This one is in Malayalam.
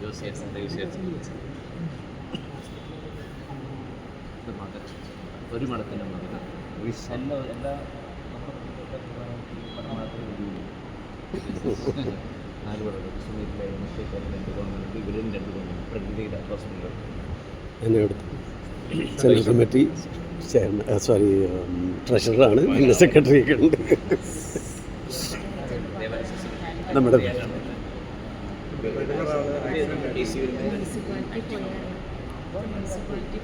Joseph, Joseph. മകൻ ഒരു മഠത്തിന്റെ മകൻ എല്ലാ എല്ലാ നാല് പടങ്ങൾ സുമീരിലെ മുസ്ലിം രണ്ട് ഗവൺമെന്റ് ഇവരും എന്നെ എടുത്തു സെൻട്രൽ കമ്മിറ്റി ചെയർമാൻ സോറി ട്രഷററാണ് പിന്നെ സെക്രട്ടറി ഒക്കെ ഉണ്ട് നമ്മുടെ മുനിസിപ്പാലിറ്റി